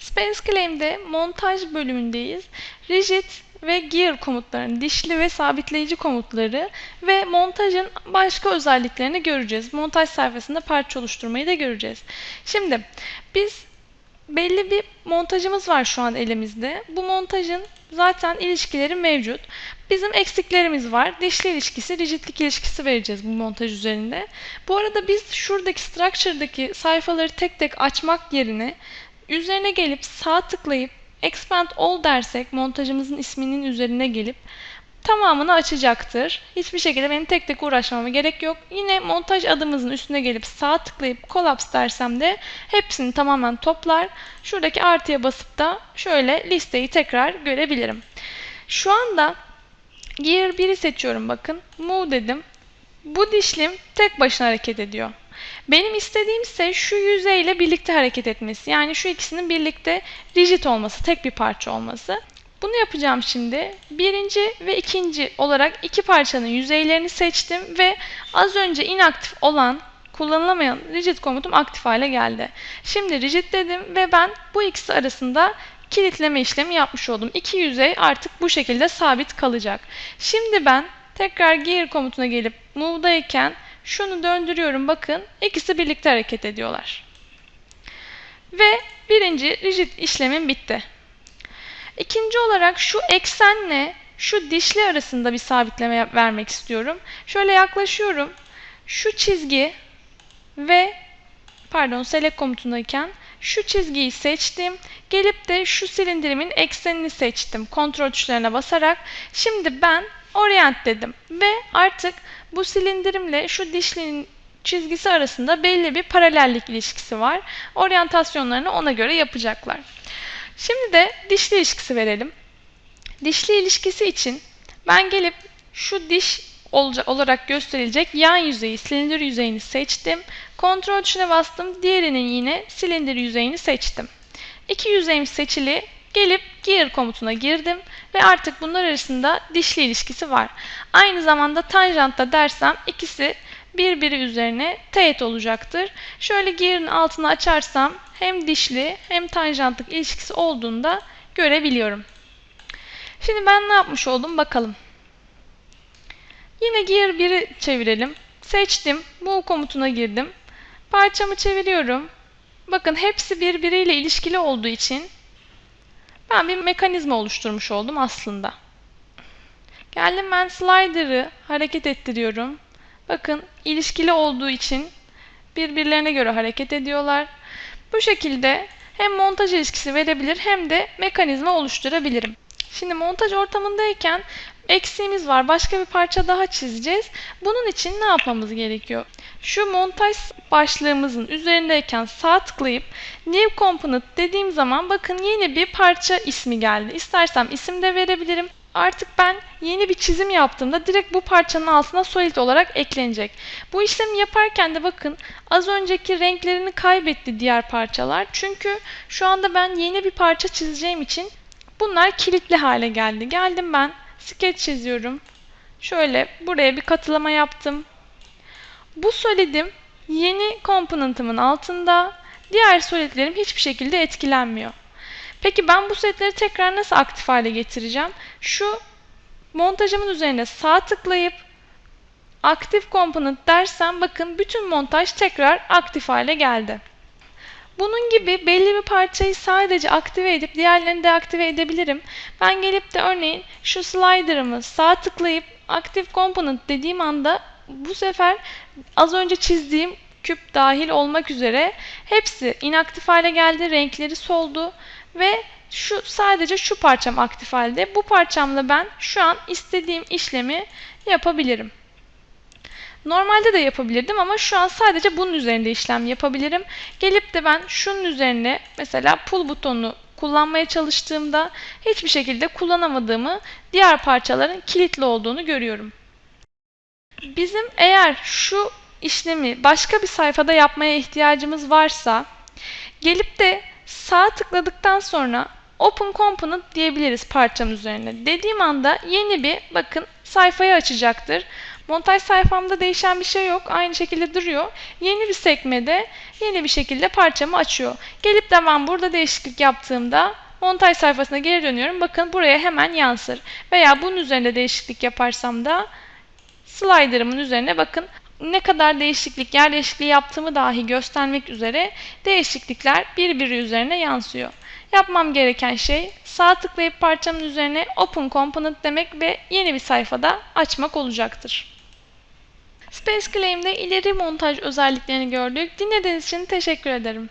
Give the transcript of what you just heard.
Space Claim'de montaj bölümündeyiz. Rigid ve gear komutlarını, dişli ve sabitleyici komutları ve montajın başka özelliklerini göreceğiz. Montaj sayfasında parça oluşturmayı da göreceğiz. Şimdi biz belli bir montajımız var şu an elimizde. Bu montajın zaten ilişkileri mevcut. Bizim eksiklerimiz var. Dişli ilişkisi, rigidlik ilişkisi vereceğiz bu montaj üzerinde. Bu arada biz şuradaki structure'daki sayfaları tek tek açmak yerine üzerine gelip sağ tıklayıp expand all dersek montajımızın isminin üzerine gelip tamamını açacaktır. Hiçbir şekilde benim tek tek uğraşmama gerek yok. Yine montaj adımızın üstüne gelip sağ tıklayıp collapse dersem de hepsini tamamen toplar. Şuradaki artıya basıp da şöyle listeyi tekrar görebilirim. Şu anda Gear 1'i seçiyorum bakın. Move dedim. Bu dişlim tek başına hareket ediyor. Benim istediğim ise şu yüzeyle birlikte hareket etmesi. Yani şu ikisinin birlikte rigid olması, tek bir parça olması. Bunu yapacağım şimdi. Birinci ve ikinci olarak iki parçanın yüzeylerini seçtim ve az önce inaktif olan kullanılamayan rigid komutum aktif hale geldi. Şimdi rigid dedim ve ben bu ikisi arasında kilitleme işlemi yapmış oldum. İki yüzey artık bu şekilde sabit kalacak. Şimdi ben tekrar gear komutuna gelip move'dayken şunu döndürüyorum bakın ikisi birlikte hareket ediyorlar. Ve birinci rigid işlemim bitti. İkinci olarak şu eksenle şu dişli arasında bir sabitleme vermek istiyorum. Şöyle yaklaşıyorum. Şu çizgi ve pardon select komutundayken şu çizgiyi seçtim. Gelip de şu silindirimin eksenini seçtim. Kontrol tuşlarına basarak. Şimdi ben orient dedim. Ve artık bu silindirimle şu dişlinin çizgisi arasında belli bir paralellik ilişkisi var. Oryantasyonlarını ona göre yapacaklar. Şimdi de dişli ilişkisi verelim. Dişli ilişkisi için ben gelip şu diş olarak gösterilecek yan yüzeyi, silindir yüzeyini seçtim. Kontrol tuşuna bastım. Diğerinin yine silindir yüzeyini seçtim. İki yüzeyim seçili. Gelip gear komutuna girdim ve artık bunlar arasında dişli ilişkisi var. Aynı zamanda tanjantta dersem ikisi birbiri üzerine teğet olacaktır. Şöyle gear'ın altını açarsam hem dişli hem tanjantlık ilişkisi olduğunda görebiliyorum. Şimdi ben ne yapmış oldum bakalım. Yine gear 1'i çevirelim. Seçtim. Bu komutuna girdim. Parçamı çeviriyorum. Bakın hepsi birbiriyle ilişkili olduğu için ben bir mekanizma oluşturmuş oldum aslında. Geldim ben slider'ı hareket ettiriyorum. Bakın ilişkili olduğu için birbirlerine göre hareket ediyorlar. Bu şekilde hem montaj ilişkisi verebilir hem de mekanizma oluşturabilirim. Şimdi montaj ortamındayken eksiğimiz var. Başka bir parça daha çizeceğiz. Bunun için ne yapmamız gerekiyor? Şu montaj başlığımızın üzerindeyken sağ tıklayıp New Component dediğim zaman bakın yeni bir parça ismi geldi. İstersem isim de verebilirim. Artık ben yeni bir çizim yaptığımda direkt bu parçanın altına solid olarak eklenecek. Bu işlemi yaparken de bakın az önceki renklerini kaybetti diğer parçalar. Çünkü şu anda ben yeni bir parça çizeceğim için bunlar kilitli hale geldi. Geldim ben sketch çiziyorum. Şöyle buraya bir katılama yaptım. Bu solidim yeni komponentımın altında. Diğer solidlerim hiçbir şekilde etkilenmiyor. Peki ben bu setleri tekrar nasıl aktif hale getireceğim? Şu montajımın üzerine sağ tıklayıp aktif component dersem bakın bütün montaj tekrar aktif hale geldi. Bunun gibi belli bir parçayı sadece aktive edip diğerlerini deaktive edebilirim. Ben gelip de örneğin şu slider'ımı sağ tıklayıp aktif component dediğim anda bu sefer az önce çizdiğim küp dahil olmak üzere hepsi inaktif hale geldi, renkleri soldu ve şu sadece şu parçam aktif halde. Bu parçamla ben şu an istediğim işlemi yapabilirim. Normalde de yapabilirdim ama şu an sadece bunun üzerinde işlem yapabilirim. Gelip de ben şunun üzerine mesela pull butonunu kullanmaya çalıştığımda hiçbir şekilde kullanamadığımı, diğer parçaların kilitli olduğunu görüyorum. Bizim eğer şu işlemi başka bir sayfada yapmaya ihtiyacımız varsa gelip de sağ tıkladıktan sonra Open Component diyebiliriz parçamın üzerine. Dediğim anda yeni bir bakın sayfayı açacaktır. Montaj sayfamda değişen bir şey yok. Aynı şekilde duruyor. Yeni bir sekmede yeni bir şekilde parçamı açıyor. Gelip de ben burada değişiklik yaptığımda montaj sayfasına geri dönüyorum. Bakın buraya hemen yansır. Veya bunun üzerinde değişiklik yaparsam da slider'ımın üzerine bakın ne kadar değişiklik, yer değişikliği yaptığımı dahi göstermek üzere değişiklikler birbiri üzerine yansıyor. Yapmam gereken şey sağ tıklayıp parçamın üzerine Open Component demek ve yeni bir sayfada açmak olacaktır. Space Claim'de ileri montaj özelliklerini gördük. Dinlediğiniz için teşekkür ederim.